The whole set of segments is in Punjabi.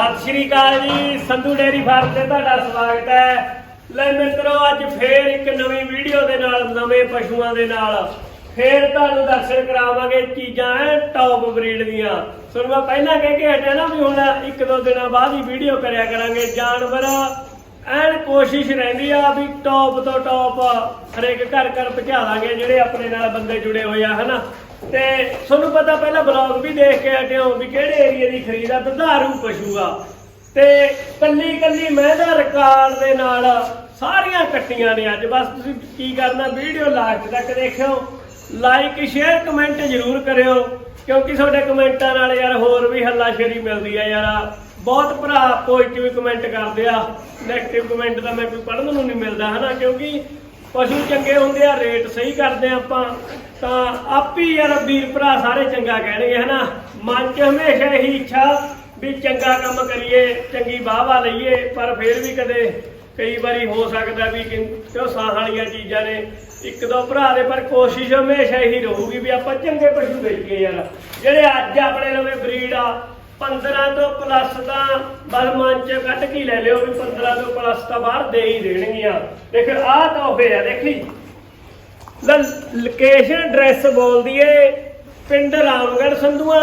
ਸਤਿ ਸ਼੍ਰੀ ਅਕਾਲ ਜੀ, ਸੰਧੂ ਡੇਰੀ ਫਾਰਮ ਤੇ ਤੁਹਾਡਾ ਸਵਾਗਤ ਹੈ। ਲੈ ਮਿੱਤਰੋ, ਅੱਜ ਫੇਰ ਇੱਕ ਨਵੀਂ ਵੀਡੀਓ ਦੇ ਨਾਲ, ਨਵੇਂ ਪਸ਼ੂਆਂ ਦੇ ਨਾਲ। ਫੇਰ ਤੁਹਾਨੂੰ ਦਰਸ਼ਨ ਕਰਾਵਾਂਗੇ ਚੀਜ਼ਾਂ ਐ ਟੌਪ ਬਰੀਡ ਦੀਆਂ। ਸੁਣ ਮੈਂ ਪਹਿਲਾਂ ਕਹਿ ਕੇ ਹਟਿਆ ਨਾ ਵੀ ਹੁਣ ਇੱਕ ਦੋ ਦਿਨਾਂ ਬਾਅਦ ਹੀ ਵੀਡੀਓ ਕਰਿਆ ਕਰਾਂਗੇ। ਜਾਨਵਰ ਐਨ ਕੋਸ਼ਿਸ਼ ਰਹਿੰਦੀ ਆ ਵੀ ਟੌਪ ਤੋਂ ਟੌਪ ਹਰੇਕ ਘਰ ਘਰ ਪਹੁੰਚਾ ਦਾਂਗੇ, ਜਿਹੜੇ ਆਪਣੇ ਨਾਲ ਬੰਦੇ ਜੁੜੇ ਹੋਏ ਆ, ਹਨਾ? ਤੇ ਤੁਹਾਨੂੰ ਪਤਾ ਪਹਿਲਾਂ ਬਲੌਗ ਵੀ ਦੇਖ ਕੇ ਹਟਿਓ ਵੀ ਕਿਹੜੇ ਏਰੀਆ ਦੀ ਖਰੀਦ ਆ ਦੁਧਾਰੂ ਪਸ਼ੂ ਆ। ਤੇ ਕੱਲੀ ਕੱਲੀ ਮਹਿੰਦਾ ਰਿਕਾਰਡ ਦੇ ਨਾਲ ਸਾਰੀਆਂ ਕੱਟੀਆਂ ਨੇ ਅੱਜ। ਬਸ ਤੁਸੀਂ ਕੀ ਕਰਨਾ ਵੀਡੀਓ ਲਾਸਟ ਤੱਕ ਦੇਖਿਓ। ਲਾਈਕ ਸ਼ੇਅਰ ਕਮੈਂਟ ਜ਼ਰੂਰ ਕਰਿਓ। ਕਿਉਂਕਿ ਤੁਹਾਡੇ ਕਮੈਂਟਾਂ ਨਾਲ ਯਾਰ ਹੋਰ ਵੀ ਹੱਲਾਸ਼ੇਰੀ ਮਿਲਦੀ ਆ ਯਾਰ। ਬਹੁਤ ਭਰਾ ਪੋਜ਼ਿਟਿਵ ਕਮੈਂਟ ਕਰਦੇ ਆ। ਨੈਗੇਟਿਵ ਕਮੈਂਟ ਤਾਂ ਮੈਂ ਕੋਈ ਪੜ੍ਹਨ ਨੂੰ ਨਹੀਂ ਮਿਲਦਾ, ਹਨਾ? ਕਿਉਂਕਿ ਪਸ਼ੂ ਚੰਗੇ ਹੁੰਦੇ ਆ ਰੇਟ ਸਹੀ ਕਰਦੇ ਆ ਆਪਾਂ। ਤਾਂ ਆਪੀ ਯਾਰ ਵੀਰ ਭਰਾ ਸਾਰੇ ਚੰਗਾ ਕਹਿਣਗੇ, ਹਨਾ? ਮਨ 'ਚ ਹਮੇਸ਼ਾ ਇਹੀ ਇੱਛਾ ਵੀ ਚੰਗਾ ਕੰਮ ਕਰੀਏ, ਚੰਗੀ ਵਾਹਵਾ ਲਈਏ, ਪਰ ਫਿਰ ਵੀ ਕਦੇ ਕਈ ਵਾਰੀ ਹੋ ਸਕਦਾ ਵੀ ਕਿਉਂ ਸਾਹ ਵਾਲੀਆਂ ਚੀਜ਼ਾਂ ਨੇ ਇੱਕ ਦੋ ਭਰਾ ਦੇ, ਪਰ ਕੋਸ਼ਿਸ਼ ਹਮੇਸ਼ਾ ਇਹੀ ਰਹੂਗੀ ਵੀ ਆਪਾਂ ਚੰਗੇ ਪਸ਼ੂ ਵੇਚੀਏ ਯਾਰ। ਜਿਹੜੇ ਅੱਜ ਆਪਣੇ ਨਵੇਂ ਬਰੀਡ ਆ 15 ਤੋਂ ਪਲੱਸ ਤਾਂ ਬਸ ਮਨ ਚ ਕੱਢ ਕੇ ਲੈ ਲਿਓ ਵੀ 15 ਤੋਂ ਪਲੱਸ ਤਾਂ ਬਾਹਰ ਦੇ ਹੀ ਦੇਣਗੀਆਂ। ਦੇਖ, ਆਹ ਤੋਹਫੇ ਆ, ਦੇਖੀ? ਲੋਕੇਸ਼ਨ ਐਡਰੈਸ ਬੋਲਦੀ ਏ ਪਿੰਡ ਰਾਮਗੜ੍ਹ ਸੰਧੂਆ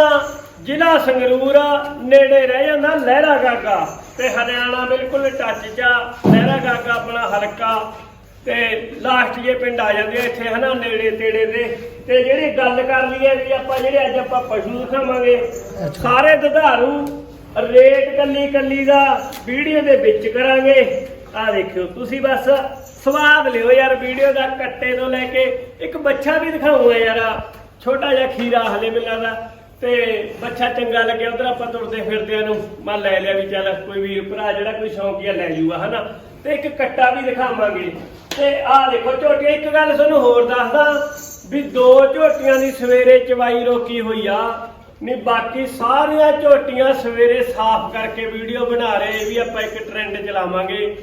ਜ਼ਿਲ੍ਹਾ ਸੰਗਰੂਰ ਨੇੜੇ ਰਹਿ ਜਾਂਦਾ ਲਹਿਰਾ ਗਾਗਾ। ਤੇ ਹਰਿਆਣਾ ਬਿਲਕੁਲ ਟੱਚ 'ਚ ਆ। ਲਹਿਰਾ ਗਾਗਾ ਆਪਣਾ ਹਲਕਾ। ਤੇ ਲਾਸਟ ਜੇ ਪਿੰਡ ਆ ਜਾਂਦੇ ਆ ਇੱਥੇ ਹਨਾ ਨੇੜੇ ਤੇੜੇ ਦੇ। ਤੇ ਜਿਹੜੀ ਗੱਲ ਕਰ ਲਈਏ ਵੀ ਆਪਾਂ ਜਿਹੜੇ ਅੱਜ ਆਪਾਂ ਪਸ਼ੂ ਦਿਖਾਵਾਂਗੇ ਸਾਰੇ ਦੁਧਾਰੂ ਰੇਟ ਕੱਲੀ ਕੱਲੀ ਦਾ ਵੀਡੀਓ ਦੇ ਵਿੱਚ ਕਰਾਂਗੇ। ਆ ਦੇਖਿਓ, ਤੁਸੀਂ ਬਸ ਸਵਾਦ ਲਿਓ ਯਾਰ, ਵੀਡੀਓ ਦਾ ਕੱਟੇ ਤੋਂ ਲੈ ਕੇ ਇੱਕ ਬੱਚਾ ਵੀ ਦਿਖਾਉਂਗਾ ਯਾਰ ਛੋਟਾ ਜਿਹਾ ਖੀਰਾ ਹਲੇ ਮਿਲਦਾ ਦਾ ਤੇ ਬੱਚਾ ਚੰਗਾ ਲੱਗਿਆ, ਉਧਰ ਆਪਾਂ ਤੁਰਦੇ ਫਿਰਦਿਆਂ ਨੂੰ ਮੈਂ ਲੈ ਲਿਆ ਵੀ ਚੱਲ ਕੋਈ ਵੀਰ ਭਰਾ ਜਿਹੜਾ ਕੋਈ ਸ਼ੌਂਕੀਆ ਲੈ ਜੂਗਾ, ਹਨਾ? ਤੇ ਇੱਕ ਕੱਟਾ ਵੀ ਦਿਖਾਵਾਂਗੇ। ਤੇ ਆਹ ਦੇਖੋ ਝੋਟੀਆਂ, ਇੱਕ ਗੱਲ ਤੁਹਾਨੂੰ ਹੋਰ ਦੱਸਦਾ ਵੀ ਦੋ ਝੋਟੀਆਂ ਦੀ ਸਵੇਰੇ ਚਵਾਈ ਰੋਕੀ ਹੋਈ ਆ। ਨਹੀਂ ਬਾਕੀ ਸਾਰੀਆਂ ਝੋਟੀਆਂ ਸਵੇਰੇ ਸਾਫ਼ ਕਰਕੇ ਵੀਡੀਓ ਬਣਾ ਰਹੇ ਵੀ ਆਪਾਂ ਇੱਕ ਟ੍ਰੈਂਡ ਚਲਾਵਾਂਗੇ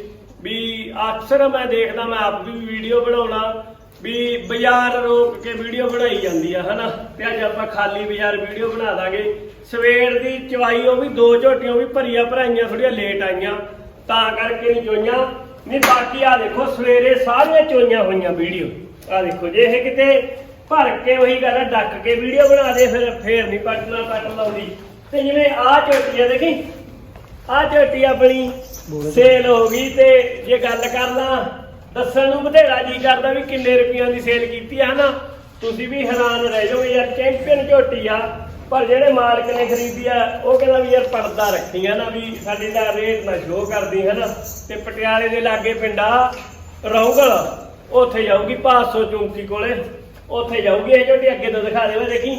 ਵੀ ਅਕਸਰ ਮੈਂ ਦੇਖਦਾ ਮੈਂ ਆਪ ਵੀ ਵੀਡੀਓ ਬਣਾਉਣਾ, ਵੀ ਬਾਜ਼ਾਰ ਰੋਕ ਕੇ ਵੀਡੀਓ ਬਣਾਈ ਜਾਂਦੀ ਆ, ਹਨਾ? ਤੇ ਅੱਜ ਆਪਾਂ ਖਾਲੀ ਬਾਜ਼ਾਰ ਵੀਡੀਓ ਬਣਾ ਦਾਂਗੇ। ਸਵੇਰ ਦੀ ਚਵਾਈ ਉਹ ਵੀ ਦੋ ਝੋਟੀਆਂ ਵੀ ਭਰੀਆਂ ਭਰਾਈਆਂ ਥੋੜੀਆਂ ਲੇਟ ਆਈਆਂ। ਤਾਂ ਕਰਕੇ ਨਹੀਂ ਚੋਈਆਂ। ਨਹੀਂ, ਬਾਕੀ ਆ ਦੇਖੋ, ਸਵੇਰੇ ਸਾਰੀਆਂ ਚੋਈਆਂ ਹੋਈਆਂ ਵੀਡੀਓ। ਆ ਦੇਖੋ, ਜੇ ਇਹ ਕਿਤੇ ਭਰ ਕੇ ਉਹੀ ਗੱਲ ਡੱਕ ਕੇ ਵੀਡੀਓ ਬਣਾ ਦੇ, ਫਿਰ ਫੇਰ ਨਹੀਂ ਪਟਣਾ, ਪਟ ਲਾਉਂਦੀ। ਤੇ ਜਿਵੇਂ ਆ ਝੋਟੀ ਆ ਦੇਖੀ ਆ ਝੋਟੀ ਆਪਣੀ ਸੇਲ ਹੋ ਗਈ ਤੇ ਜੇ ਗੱਲ ਕਰ ਲਾਂ ਦੱਸਣ ਨੂੰ ਬਥੇਰਾ ਜੀ ਕਰਦਾ ਵੀ ਕਿੰਨੇ ਰੁਪਈਆਂ ਦੀ ਸੇਲ ਕੀਤੀ ਆ ਹਨਾ? ਤੁਸੀਂ ਵੀ ਹੈਰਾਨ ਰਹਿ ਜਾਓਗੇ ਯਾਰ ਚੈਂਪੀਅਨ ਝੋਟੀ ਆ ਪਰ ਜਿਹੜੇ ਮਾਲਕ ਨੇ ਖਰੀਦੀ ਆ ਉਹ ਕਹਿੰਦਾ ਵੀ ਯਾਰ ਪਰਦਾ ਰੱਖੀ ਆ ਨਾ ਵੀ ਸਾਡੇ ਦਾ ਰੇਟ ਨਾ ਸ਼ੋ ਕਰਦੀ ਹਨਾ? ਤੇ ਪਟਿਆਲੇ ਦੇ ਲਾਗੇ ਪਿੰਡਾ ਰਹੂਗਲ ਉੱਥੇ ਜਾਊਗੀ 500 ਚੌਂਕੀ ਕੋਲੇ। ਉੱਥੇ ਜਾਊਗੀ ਇਹ ਝੋਟੀ ਅੱਗੇ ਤੋਂ ਦਿਖਾ ਦੇਵੇ ਦੇਖੀ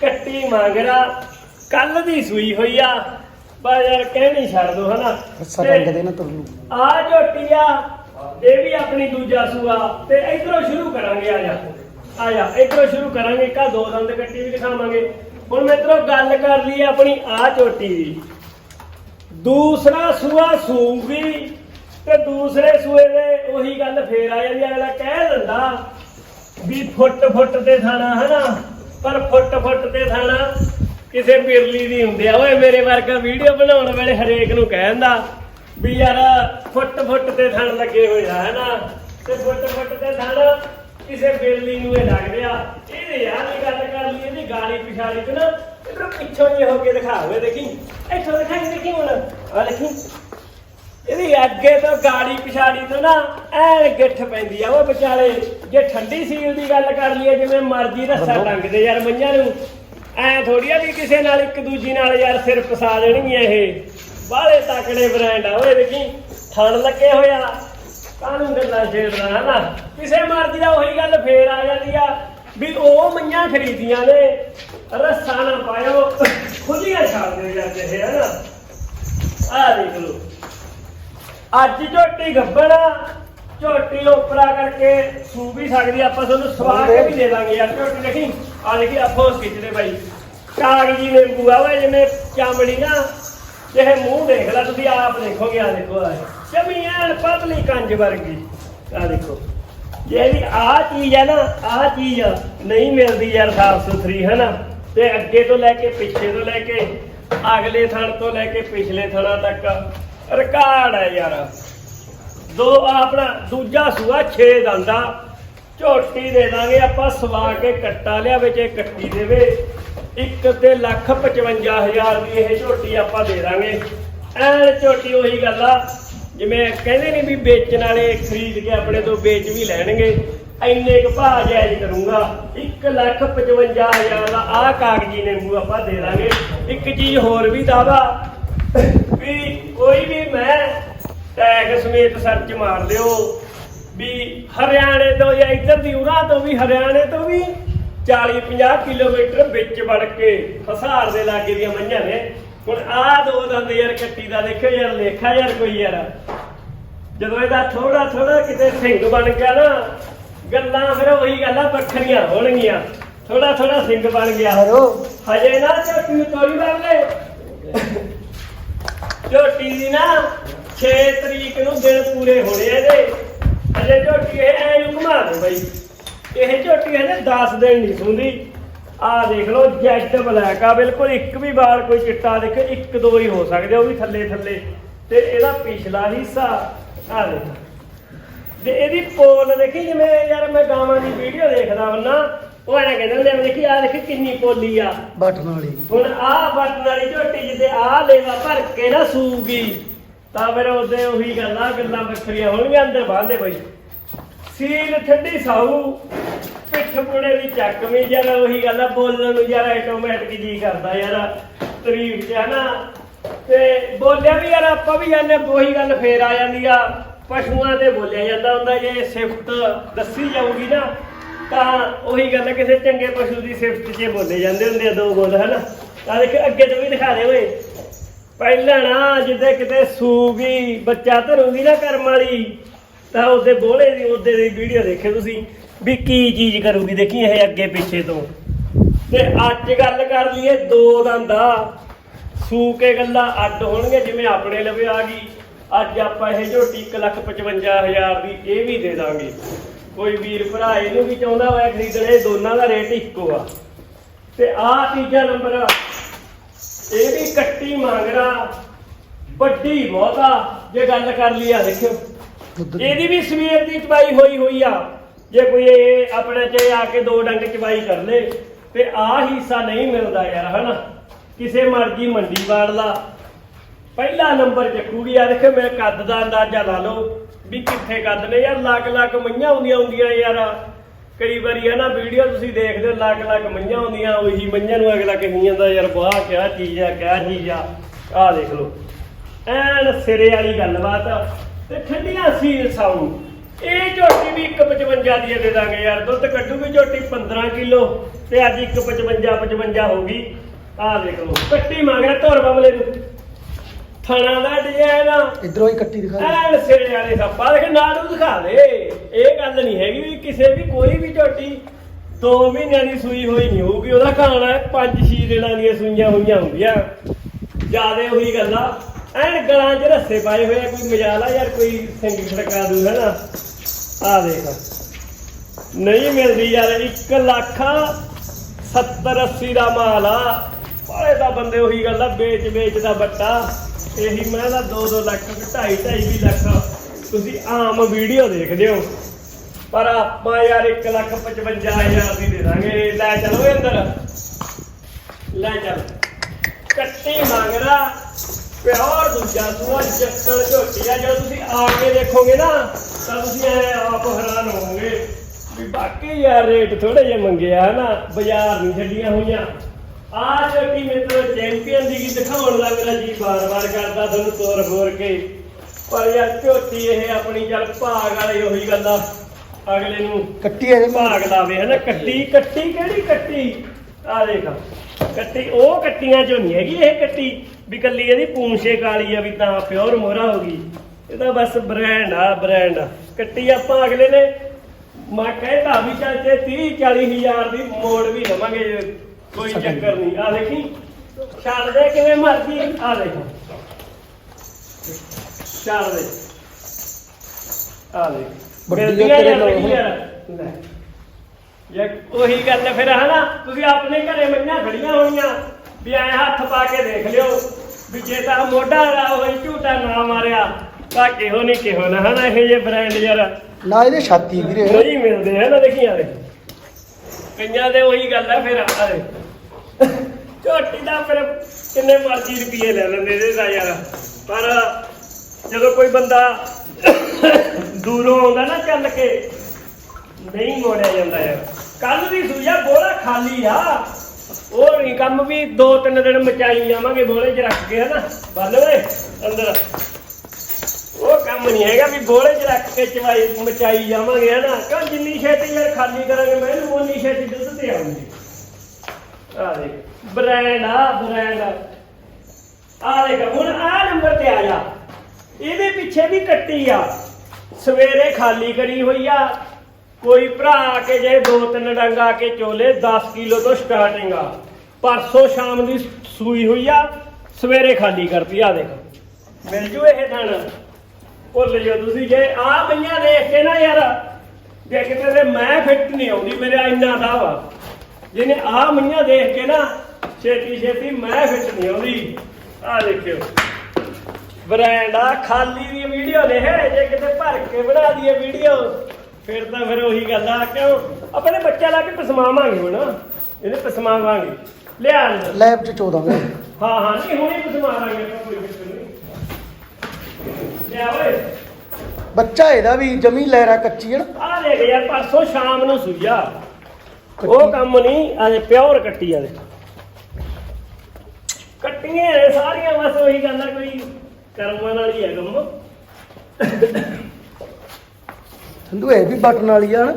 ਕੱਟੀ ਮੰਗਰਾ ਕੱਲ ਦੀ ਸੂਈ ਹੋਈ ਆ। ਬਾ ਯਾਰ ਕਹਿਣੀ ਛੱਡ ਦੋ ਹਨਾ। ਤੇ ਰੰਗ ਦੇ ਨਾ ਤੁਰਨੂ ਆ ਝੋਟੀ ਆ ਇਹ ਵੀ ਆਪਣੀ ਦੂਜਾ ਸੂਆ। ਤੇ ਇਧਰੋਂ ਸ਼ੁਰੂ ਕਰਾਂਗੇ ਆ ਜਾ। ਆ ਜਾ ਇਧਰੋਂ ਸ਼ੁਰੂ ਕਰਾਂਗੇ ਕਾ ਦੋ ਦੰਦ ਕੱਟੀ ਵੀ ਦਿਖਾਵਾਂਗੇ। ਹੁਣ ਮਿੱਤਰੋ ਗੱਲ ਕਰ ਲਈ ਆਪਣੀ ਆ ਝੋਟੀ ਦੀ। ਦੂਸਰਾ ਸੂਆ ਸੂਗੀ ਤੇ ਦੂਸਰੇ ਸੂਏ ਦੇ ਉਹੀ ਗੱਲ ਫੇਰ ਆ ਜਾਂਦੀ ਅਗਲਾ ਕਹਿ ਦਿੰਦਾ ਵੀ ਫੁੱਟ ਫੁੱਟ ਤੇ ਥਾਣਾ ਹਨਾ। ਪਰ ਫੁੱਟ ਫੁੱਟ ਤੇ ਥਾਣਾ ਕਿਸੇ ਬਿਰਲੀ ਦੀ ਹੁੰਦੇ ਆ। ਓਏ ਮੇਰੇ ਵਰਗਾ ਵੀਡੀਓ ਬਣਾਉਣ ਵੇਲੇ ਹਰੇਕ ਨੂੰ ਕਹਿੰਦਾ ਵੀ ਯਾਰ ਫੁੱਟ ਫੁੱਟ ਤੇ ਥਣ ਲੱਗੇ ਹੋਏ ਆ ਹਨਾ? ਤੇ ਫੁੱਟ ਫੁੱਟ ਤੇ ਥਣ ਕਿਸੇ ਬਿਰਲੀ ਨੂੰ ਇਹ ਲੱਗਦੇ ਆ। ਇਹਦੇ ਯਾਰ ਇਹ ਗੱਲ ਕਰ ਲਈ ਇਹਦੀ ਗਾਲੀ ਪਿਛਾੜੀ ਤੇ ਨਾ ਇਧਰ ਪਿੱਛੋਂ ਜੇ ਹੋ ਕੇ ਦਿਖਾਵੇ ਦੇਖੀ? ਇੱਥੋਂ ਦਿਖਾਈ ਦੇਖੀ ਹੁਣ? ਆ ਦੇਖੀ? ਇਹਦੀ ਅੱਗੇ ਤੋਂ ਗਾੜੀ ਪਿਛਾੜੀ ਤੋਂ ਨਾ ਐ ਗਿੱਠ ਪੈਂਦੀ ਆ। ਉਹ ਵਿਚਾਲੇ ਜੇ ਠੰਡੀ ਸੀਲ ਦੀ ਗੱਲ ਕਰ ਲਈਏ ਜਿਵੇਂ ਮਰਜ਼ੀ ਰੱਸਾ ਟੰਗਦੇ ਯਾਰ ਮਈਆਂ ਨੂੰ। ਐ ਥੋੜੀ ਆ ਵੀ ਕਿਸੇ ਨਾਲ ਇੱਕ ਦੂਜੀ ਨਾਲ ਯਾਰ ਸਿਰ ਫਸਾ ਦੇਣਗੀਆਂ ਇਹ। ਬਾਹਲੇ ਤਕੜੇ ਬ੍ਰਾਂਡ ਆ ਓਏ ਦੇਖੀ, ਥਣ ਲੱਗੇ ਹੋਇਆ ਕਾਹਨੂੰ ਗੱਲਾਂ ਛੇੜਦਾ ਹਨਾ ਕਿਸੇ ਮਰਜ਼ੀ ਦਾ ਉਹੀ ਗੱਲ ਫੇਰ ਆ ਜਾਂਦੀ ਆ ਵੀ ਉਹ ਮਈਆਂ ਖਰੀਦੀਆਂ ਨੇ। ਰੱਸਾ ਨਾ ਪਾਇਓ, ਖੁੱਲੀਆਂ ਛੱਡ ਦਿਓ ਯਾਰ ਜਿਹੇ ਹਨਾ ਆ ਦੇਖ ਲਓ। ਅੱਜ ਝੋਟੀ ਗੱਬੜ ਝੋਟੀ ਉਪਰਾ ਕਰਕੇ ਸੂ ਵੀ ਸਕਦੀ ਆਪਾਂ ਤੁਹਾਨੂੰ ਸਵਾ ਕੇ ਵੀ ਦੇ ਦਾਂਗੇ ਯਾਰ ਝੋਟੀ, ਦੇਖੀ? ਆ ਦੇਖੀ ਆਪੋਸ ਖਿੱਚਦੇ ਬਾਈ। ਕਾਗਜੀ ਨਿੰਬੂ ਆ ਵੇ ਜਿਵੇਂ ਚਾਮੜੀ ਨਾ ਜਿਹੇ ਮੂੰਹ ਦੇਖ ਲੈ, ਤੁਸੀਂ ਆਪ ਦੇਖੋਗੇ ਆ ਦੇਖੋ ਆ ਜਮੀ ਐਨ ਪਤਲੀ ਕੰਜ ਵਰਗੀ ਆ ਦੇਖੋ। ਜਿਹੜੀ ਆ ਚੀਜ਼ ਹੈ ਨਾ ਆ ਚੀਜ਼ ਨਹੀਂ ਮਿਲਦੀ ਯਾਰ ਸਾਫ਼ ਸੁਥਰੀ ਹੈ ਨਾ ਤੇ ਅੱਗੇ ਤੋਂ ਲੈ ਕੇ ਪਿੱਛੇ ਤੋਂ ਲੈ ਕੇ, ਅਗਲੇ ਥਣ ਤੋਂ ਲੈ ਕੇ ਪਿਛਲੇ ਥਣਾ ਤੱਕ ਰਿਕਾਰਡ ਹੈ ਯਾਰ। ਦੋ ਆਪਣਾ ਦੂਜਾ ਸੂਆ 6 ਦੰਦਾ, ਝੋਟੀ ਦੇ ਦਾਂਗੇ, ਆਪਾਂ ਸਵਾ ਕੇ ਕੱਟਾ ਲਿਆ ਵਿੱਚ ਇਹ ਕੱਟੀ ਦੇਵੇ। ਇੱਕ ਤੇ ਲੱਖ 55000 ਦੀ ਇਹ ਝੋਟੀ ਆਪਾਂ ਦੇ ਦਾਂਗੇ। ਐਨ ਝੋਟੀ ਉਹੀ ਗੱਲ ਆ, ਜਿਵੇਂ ਕਹਿੰਦੇ ਨੇ ਵੀ ਵੇਚਣ ਵਾਲੇ ਖਰੀਦ ਕੇ ਆਪਣੇ ਤੋਂ ਵੇਚ ਵੀ ਲੈਣਗੇ। ਇੰਨੇ ਕੁ ਭਾਅ ਜਾਇਜ਼ ਕਰੂੰਗਾ। 1 ਲੱਖ 55000 ਦਾ ਆਹ ਕਾਗਜ਼ੀ ਨਿੰਬੂ ਆਪਾਂ ਦੇ ਦਾਂਗੇ। ਇੱਕ ਚੀਜ਼ ਹੋਰ ਵੀ ਦਾਵਾ, ਵੀ ਕੋਈ ਵੀ ਮੈਂ ਟੈਗ ਸਮੇਤ ਸਰਚ ਮਾਰ ਦਿਓ, ਵੀ ਹਰਿਆਣੇ ਤੋਂ ਜਾਂ ਇੱਧਰ ਦੀ ਉਰਾ ਤੋਂ ਵੀ, ਹਰਿਆਣੇ ਤੋਂ ਵੀ 40 50 ਕਿਲੋਮੀਟਰ ਵਿੱਚ ਵੜ ਕੇ ਹਸਾਰ ਦੇ ਲਾਗੇ ਦੀਆਂ ਮਈਆਂ ਨੇ। ਹੁਣ ਆਹ ਦੋ ਦੰਦ ਯਾਰ ਕੱਟੀ ਦਾ ਦੇਖਿਓ ਯਾਰ ਲੇਖਾ ਯਾਰ ਕੋਈ ਯਾਰ। ਜਦੋਂ ਇਹਦਾ ਥੋੜਾ ਥੋੜਾ ਕਿਤੇ ਸਿੰਘ ਬਣ ਗਿਆ ਨਾ ਗੱਲਾਂ ਫਿਰ ਉਹੀ ਗੱਲਾਂ ਵੱਖਰੀਆਂ ਹੋਣਗੀਆਂ। ਥੋੜਾ ਥੋੜਾ ਸਿੰਘ ਬਣ ਗਿਆ। ਹਜੇ ਨਾ ਝੋਟੀ ਤੋੜੀ ਲੈ ਝੋਟੀ ਦੀ ਨਾ 6 ਤਰੀਕ ਨੂੰ ਦਿਨ ਪੂਰੇ ਹੋਣੇ ਆ ਇਹਦੇ। ਹਜੇ ਝੋਟੀ ਇਹ ਐ ਨੂੰ ਘੁਮਾ ਦੇ ਬਈ। ਇਹ ਝੋਟੀ ਹਜੇ 10 ਦਿਨ ਨਹੀਂ ਸੁੰਦੀ। ਆਹ ਦੇਖ ਲਓ ਜੈਟ ਬਲੈਕ ਆ ਬਿਲਕੁਲ ਇੱਕ ਵੀ ਵਾਲ ਕੋਈ ਚਿੱਟਾ ਦੇਖੋ ਇੱਕ ਦੋ ਹੀ ਹੋ ਸਕਦੇ ਆ, ਉਹ ਵੀ ਥੱਲੇ ਥੱਲੇ। ਤੇ ਇਹਦਾ ਪਿਛਲਾ ਹਿੱਸਾ ਆ ਦੇਖ। ਤੇ ਇਹਦੀ ਪੋਲ ਦੇਖੀ ਜਿਵੇਂ ਯਾਰ ਮੈਂ ਗਾਵਾਂ ਦੀ ਵੀਡੀਓ ਦੇਖਦਾ ਹੁੰਨਾ ਉਹ ਐਂ ਕਹਿੰਦੇ ਹੁੰਦੇ ਆ ਦੇਖੀ ਆ ਦੇਖੀ ਕਿੰਨੀ ਪੋਲੀ ਆ। ਬਟਨ ਵਾਲੀ। ਹੁਣ ਆਹ ਬਟਨ ਵਾਲੀ ਝੋਟੀ ਜਿੱਦੇ ਆਹ ਲੇਵਾ ਭਰ ਕੇ ਨਾ ਸੂਗੀ ਤਾਂ ਫਿਰ ਉਹਦੇ ਉਹੀ ਗੱਲਾਂ ਗੱਲਾਂ ਵੱਖਰੀਆਂ ਹੋਣਗੀਆਂ ਅੰਦਰ ਬਾਂਦੇ ਬਈ ਸੀਲ ਠੰਡੀ ਸਾਊ। ਪਿੱਠ ਪੁੜੇ ਦੀ ਚੱਕਵੀਂ ਯਾਰ, ਉਹੀ ਗੱਲ ਆ, ਬੋਲਣ ਨੂੰ ਯਾਰ ਆਟੋਮੈਟਿਕ ਜੀ ਕਰਦਾ ਯਾਰ, ਤਰੀਫ ਚ ਹਨਾ। ਤੇ ਬੋਲਿਆ ਵੀ ਯਾਰ, ਆਪਾਂ ਵੀ ਜਾਂਦੇ ਉਹੀ ਗੱਲ ਫੇਰ ਆ ਜਾਂਦੀ ਆ। ਪਸ਼ੂਆਂ ਤੇ ਬੋਲਿਆ ਜਾਂਦਾ ਹੁੰਦਾ, ਜੇ ਸਿਫਤ ਦੱਸੀ ਜਾਊਗੀ ਨਾ, ਤਾਂ ਉਹੀ ਗੱਲ ਕਿਸੇ ਚੰਗੇ ਪਸ਼ੂ ਦੀ ਸਿਫਤ 'ਚ ਬੋਲੇ ਜਾਂਦੇ ਹੁੰਦੇ ਆ, ਦੋ ਬੋਲ, ਹਨਾ। ਤਾਂ ਦੇਖ, ਅੱਗੇ ਤੋਂ ਵੀ ਦਿਖਾ ਦੇ ਓਏ। ਪਹਿਲਾਂ ਨਾ, ਜਿੱਦੇ ਕਿਤੇ ਸੂਗੀ, ਬੱਚਾ ਧਰੂਗੀ ਨਾ ਕਰਮ ਵਾਲੀ ਤਾਂ ਉਹਦੇ ਬੋਲੇ ਦੀ, ਉਹਦੇ ਦੀ ਵੀਡੀਓ ਦੇਖਿਓ ਤੁਸੀਂ ਵੀ ਕੀ ਚੀਜ਼ ਕਰੂਗੀ, ਦੇਖੀ ਇਹ ਅੱਗੇ ਪਿੱਛੇ ਤੋਂ। ਤੇ ਅੱਜ ਗੱਲ ਕਰ ਲਈਏ ਦੋ ਦੰਦਾ ਸੂ ਕੇ ਗੱਲਾਂ ਅੱਡ ਹੋਣਗੇ, ਜਿਵੇਂ ਆਪਣੇ ਲਵੇ ਆ ਗਈ। ਅੱਜ ਆਪਾਂ ਇਹ ਝੋਟੀ 155000 ਦੀ ਇਹ ਵੀ ਦੇ ਦਾਂਗੇ। ਕੋਈ ਵੀਰ ਭਰਾ ਇਹਨੂੰ ਵੀ ਚਾਹੁੰਦਾ ਹੋਇਆ ਖਰੀਦਣੇ ਦੋਨਾਂ ਦਾ ਰੇਟ ਇੱਕੋ ਆ। ਤੇ ਆਹ ਤੀਜਾ ਨੰਬਰ ਇਹ ਵੀ ਕੱਟੀ ਮੰਗਰਾ ਵੱਡੀ ਬਹੁਤਾ ਜੇ ਗੱਲ ਕਰ ਲਈ ਆ ਦੇਖਿਓ। ਇਹਦੀ ਵੀ ਸਵੇਰ ਦੀ ਚਵਾਈ ਹੋਈ ਹੋਈ ਆ। ਜੇ ਕੋਈ ਇਹ ਆਪਣੇ ਚ ਆ ਕੇ ਦੋ ਡੰਗ ਚਵਾਈ ਕਰ ਲੇ, ਤੇ ਆ ਹਿੱਸਾ ਨਹੀਂ ਮਿਲਦਾ ਯਾਰ, ਹਨਾ? ਕਿਸੇ ਮਰਜ਼ੀ ਮੰਡੀ ਵਾੜ ਲਾ। ਪਹਿਲਾ ਨੰਬਰ ਚੱਕੂਗੀ, ਆ ਦੇਖੋ ਮੈਂ ਕੱਦ ਦਾ ਅੰਦਾਜ਼ਾ ਲਾ ਲਓ ਵੀ ਕਿੱਥੇ ਕੱਦ ਨੇ। ਯਾਰ ਲੱਖ ਲੱਖ ਮਈਆਂ ਆਉਂਦੀਆਂ ਹੁੰਦੀਆਂ ਯਾਰ। ਕਈ ਵਾਰੀ ਹੈ ਨਾ ਵੀਡੀਓ ਤੁਸੀਂ ਦੇਖਦੇ ਹੋ, ਲੱਖ ਲੱਖ ਮਈਆਂ ਆਉਂਦੀਆਂ, ਉਹੀ ਮਈਆਂ ਨੂੰ ਅਗਲਾ ਕਹੀ ਜਾਂਦਾ, ਯਾਰ ਵਾਹ, ਕਿਆ ਚੀਜ਼ ਆ, ਕਿਆ ਚੀਜ਼ ਆ। ਆਹ ਦੇਖ ਲਓ। ਐਨ ਸਿਰੇ ਵਾਲੀ ਗੱਲਬਾਤ ਤੇ ਠੰਡੀਆਂ ਸੀਲ ਸਾਊ। ਇਹ ਝੋਟੀ ਵੀ 155 ਦੀ ਦੇ ਦਾਂਗੇ ਯਾਰ। ਦੁੱਧ ਕੱਢੂਗੀ ਝੋਟੀ 15 ਕਿਲੋ ਤੇ ਅੱਜ 155 55 ਹੋ ਗਈ। ਆਹ ਦੇਖ ਲਓ ਕੱਟੀ ਮੰਗਿਆ ਧੁਰ ਬਬਲੇ ਨੂੰ। ਥਣਾ ਦਾ ਡਿਜ਼ਾਈਨ ਆ। ਇਧਰੋਂ ਹੀ ਕੱਟੀ ਦਿਖਾ ਐਨ ਸਿਰੇ ਵਾਲੇ ਸੱਪਾ ਦੇਖ ਨਾੜੂ ਦਿਖਾ ਦੇ। ਇਹ ਗੱਲ ਨਹੀਂ ਹੈਗੀ ਵੀ ਕਿਸੇ ਵੀ ਕੋਈ ਵੀ ਝੋਟੀ 2 ਮਹੀਨਿਆਂ ਦੀ ਸੂਈ ਹੋਈ ਨਹੀਂ ਹੋਊਗੀ। ਉਹਦਾ ਖਾਣਾ 5-6 ਦਿਨਾਂ ਦੀਆਂ ਸੂਈਆਂ ਹੋਈਆਂ ਹੁੰਦੀਆਂ। ਜਿਆਦੇ ਉਹੀ ਗੱਲਾਂ ਐਨ ਗਲਾਂ 'ਚ ਰੱਸੇ ਪਾਏ ਹੋਏ ਆ, ਕੋਈ ਮਜਾਲ ਆ ਯਾਰ, ਕੋਈ ਸਿੰਘ ਖੜਕਾ ਦੂ, ਹੈਨਾ? ਆ ਦੇਖ। ਨਹੀਂ ਮਿਲਦੀ ਯਾਰ 1 ਲੱਖ 70 80 ਦਾ ਮਾਲ ਆ। ਬਾਲੇ ਦਾ ਬੰਦੇ ਉਹੀ ਗੱਲ ਆ, ਵੇਚ ਵੇਚ ਦਾ ਬੱਟਾ ਇਹੀ ਮੈਂ ਦਾ 2 2 ਲੱਖ 2.5 2.5 ਵੀ ਲੱਖ ਤੁਸੀਂ ਆਮ ਵੀਡੀਓ ਦੇਖਦੇ ਹੋ। ਪਰ ਆਪਾਂ ਯਾਰ 1 ਲੱਖ 55000 ਦੀ ਦੇ ਦਾਂਗੇ। ਲੈ ਚਲੋ ਅੰਦਰ। ਲੈ ਚੱਲ। ਕੱਟੀ ਮੰਗਦਾ। ਪਿਓਰ ਦੂਜਾ ਸੂਆ ਜੱਟਲ ਝੋਟੀ ਆ ਜਦੋਂ ਤੁਸੀਂ ਆ ਕੇ ਦੇਖੋਗੇ ਨਾ ਤਾਂ ਤੁਸੀਂ ਐ ਆਪ ਹੈਰਾਨ ਹੋਵੋਗੇ ਵੀ ਬਾਕੀ ਯਾਰ ਰੇਟ ਥੋੜੇ ਜਿਹਾ ਮੰਗਿਆ ਹਨਾ? ਬਾਜ਼ਾਰ ਨਹੀਂ ਛੱਡੀਆਂ ਹੋਈਆਂ। ਆ ਝੋਟੀ ਮਿੱਤਰੋ ਚੈਂਪੀਅਨ ਦੀ ਕੀ ਦਿਖਾਉਣ ਦਾ ਮੇਰਾ ਜੀ ਬਾਰ-ਬਾਰ ਕਰਦਾ ਤੁਹਾਨੂੰ ਤੋਰ ਫੋਰ ਕੇ। ਪਰ ਯਾਰ ਝੋਟੀ ਇਹ ਆਪਣੀ ਚੱਲ ਭਾਗ ਵਾਲੀ ਉਹੀ ਗੱਲ ਆ। ਅਗਲੇ ਨੂੰ ਕੱਟੀ ਇਹਦੇ ਭਾਗ ਲਾਵੇ ਹਨਾ? ਕੱਟੀ ਕੱਟੀ ਕਿਹੜੀ ਕੱਟੀ? ਆ ਦੇਖ। ਕੱਟੀ ਉਹ ਕੱਟੀਆਂ ਚੋਂ ਨਹੀਂ ਹੈਗੀ ਇਹ ਕੱਟੀ ਵੀ ਕੱਲੀ ਇਹਦੀ ਪੂੰਛੇ ਕਾਲੀ ਆ ਵੀ ਤਾਂ ਪਿਓਰ ਮੋਹਰਾ ਹੋ ਗਈ। ਇਹਦਾ ਬਸ ਬ੍ਰਾਂਡ ਆ ਬ੍ਰਾਂਡ ਕੱਟੀ ਆਪਾਂ ਅਗਲੇ ਨੇ ਮੈਂ ਕਹਿੰਦਾ ਵੀ ਚੱਲ ਤੇ 30 40 ਹਜ਼ਾਰ ਦੀ ਮੋੜ ਵੀ ਲਵਾਂਗੇ ਕੋਈ ਚੱਕਰ ਨਹੀਂ। ਆ ਦੇਖੀ ਛੱਡ ਦੇ ਕਿਵੇਂ ਮਰਜ਼ੀ ਆ ਦੇਖੋ। ਛੱਡ ਦੇ। ਆ ਦੇਖ। ਮਿਲਦੀਆਂ ਯਾਰ ਨਾਲ ਵਧੀਆ। ਲੈ। ਯਾਰ ਉਹੀ ਗੱਲ ਹੈ ਫਿਰ ਹਨਾ ਤੁਸੀਂ ਆਪਣੇ ਘਰੇ ਮਈਆਂ ਖੜੀਆਂ ਹੋਣੀਆਂ ਵੀ ਐ ਹੱਥ ਪਾ ਕੇ ਦੇਖ ਲਿਓ ਵੀ ਜੇ ਤਾਂ ਮੋਢਾ ਰਾ ਹੋਈ ਝੂਟਾ ਨਾ ਮਾਰਿਆ ਤਾਂ ਕਿਹੋ ਨਹੀਂ ਕਿਹੋ ਨਾ ਹਨਾ ਇਹ ਜੇ ਬ੍ਰਾਂਡ ਯਾਰ। ਨਾ ਇਹਦੇ ਛਾਤੀ ਵੀਰੇ। ਨਹੀਂ ਮਿਲਦੇ ਹੈ ਨਾ ਦੇਖੀਆਂ ਦੇ ਕਈਆਂ ਦੇ ਉਹੀ ਗੱਲ ਹੈ ਫਿਰ ਆਰੇ ਝੋਟੀ ਦਾ ਫਿਰ ਕਿੰਨੇ ਮਰਜ਼ੀ ਰੁਪਏ ਲੈ ਲੈਂਦੇ ਇਹਦੇ ਦਾ ਯਾਰ। ਪਰ ਜਦੋਂ ਕੋਈ ਬੰਦਾ ਦੂਰੋਂ ਆਉਂਦਾ ਨਾ ਚੱਲ ਕੇ ਨਹੀਂ ਮੋੜਿਆ ਜਾਂਦਾ ਯਾਰ। ਕੱਲ ਵੀ ਸੂਈਆ ਬੋਲਾ ਖਾਲੀ ਆ। ਉਹ ਨਹੀਂ ਕੰਮ ਵੀ ਦੋ ਤਿੰਨ ਦਿਨ ਮਚਾਈ ਜਾਵਾਂਗੇ ਬੋਲੇ 'ਚ ਰੱਖ ਕੇ ਹਨਾ। ਬੰਨ ਓਏ, ਅੰਦਰ। ਉਹ ਕੰਮ ਨਹੀਂ ਹੈਗਾ ਵੀ ਬੋਲੇ 'ਚ ਰੱਖ ਕੇ ਚਵਾਈ, ਮਚਾਈ ਜਾਵਾਂਗੇ ਹਨਾ। ਕਿਉਂ ਜਿੰਨੀ ਛੇਤੀ ਯਾਰ ਖਾਲੀ ਕਰਾਂਗੇ ਮੈਨੂੰ ਉਨੀ ਛੇਤੀ ਦੁੱਧ ਤੇ ਆਉਂਦੀ। ਆ ਦੇਖ, ਬ੍ਰਾਂਡ ਆ ਬ੍ਰਾਂਡ। ਆ ਦੇਖ, ਹੁਣ ਆ ਨੰਬਰ ਤੇ ਆ ਜਾ। ਇਹਦੇ ਪਿੱਛੇ ਵੀ ਕੱਟੀ ਆ। ਸਵੇਰੇ ਖਾਲੀ ਕਰੀ ਹੋਈ ਆ ਕੋਈ ਭਰਾ ਆ ਕੇ ਜੇ ਦੋ ਤਿੰਨ ਡੰਗ ਆ ਕੇ ਚੋਲੇ 10 ਕਿਲੋ ਤੋਂ ਸਟਾਰਟਿੰਗ ਆ। ਪਰਸੋਂ ਸ਼ਾਮ ਦੀ ਸੂਈ ਹੋਈ ਆ, ਸਵੇਰੇ ਖਾਲੀ ਕਰਤੀ ਆ ਦੇਖ। ਮਿਲ ਜੂ ਇਹ ਥਣ। ਭੁੱਲ ਜਾਓ ਤੁਸੀਂ ਜੇ ਆ ਮਈਆਂ ਦੇਖ ਕੇ ਨਾ ਯਾਰ। ਜੇ ਕਿਤੇ ਦੇ ਮੈਂ ਫਿੱਟ ਨਹੀਂ ਆਉਂਦੀ, ਮੇਰਾ ਇੰਨਾ ਦਾ ਵਾ ਜਿਹਨੇ ਆ ਮਈਆਂ ਦੇਖ ਕੇ ਨਾ, ਛੇਤੀ ਛੇਤੀ ਮੈਂ ਫਿੱਟ ਨਹੀਂ ਆਉਂਦੀ। ਆ ਦੇਖਿਓ। ਬ੍ਰਾਂਡ ਆ, ਖਾਲੀ ਦੀ ਵੀਡੀਓ ਨੇ ਹੈ ਜੇ ਕਿਤੇ ਭਰ ਕੇ ਬਣਾ ਦਈਏ ਵੀਡੀਓ। ਫਿਰ ਤਾਂ ਫਿਰ ਉਹੀ ਗੱਲ ਆ ਕਿਉਂ ਆਪਣੇ ਬੱਚਾ ਲਾ ਕੇ ਪਸਮਾਵਾਂਗੇ ਹੁਣ। ਇਹਨੇ ਪਸਮਾਵਾਂਗੇ। ਲਿਆ। ਲੈਬ ਚ ਚੋਦਾਂਗੇ ਹਾਂ ਹਾਂ ਨਹੀਂ ਹੁਣੇ ਪਸਮਾਵਾਂਗੇ ਆਪਾਂ ਕੋਈ ਚੱਕਰ ਨਹੀਂ। ਲਿਆ ਓਏ। ਬੱਚਾ ਇਹਦਾ ਵੀ ਜਮੀ ਲੈਰਾ ਕੱਚੀ ਹੈ ਨਾ। ਆ ਦੇਖ ਯਾਰ ਪਰਸੋਂ ਸ਼ਾਮ ਨੂੰ ਸੂਈਆ ਉਹ ਕੰਮ ਨਹੀਂ ਆ ਪਿਓਰ ਕੱਟੀ ਆ ਦੇ ਕੱਟੀਆਂ ਨੇ ਸਾਰੀਆਂ ਬਸ ਉਹੀ ਗੱਲ ਆ ਕੋਈ ਕਰਮਾਂ ਨਾਲ ਹੀ ਹੈ ਕੰਮ। ਸੰਧੂ ਇਹ ਵੀ ਬਟਨ ਵਾਲੀ ਆ। ਨਾ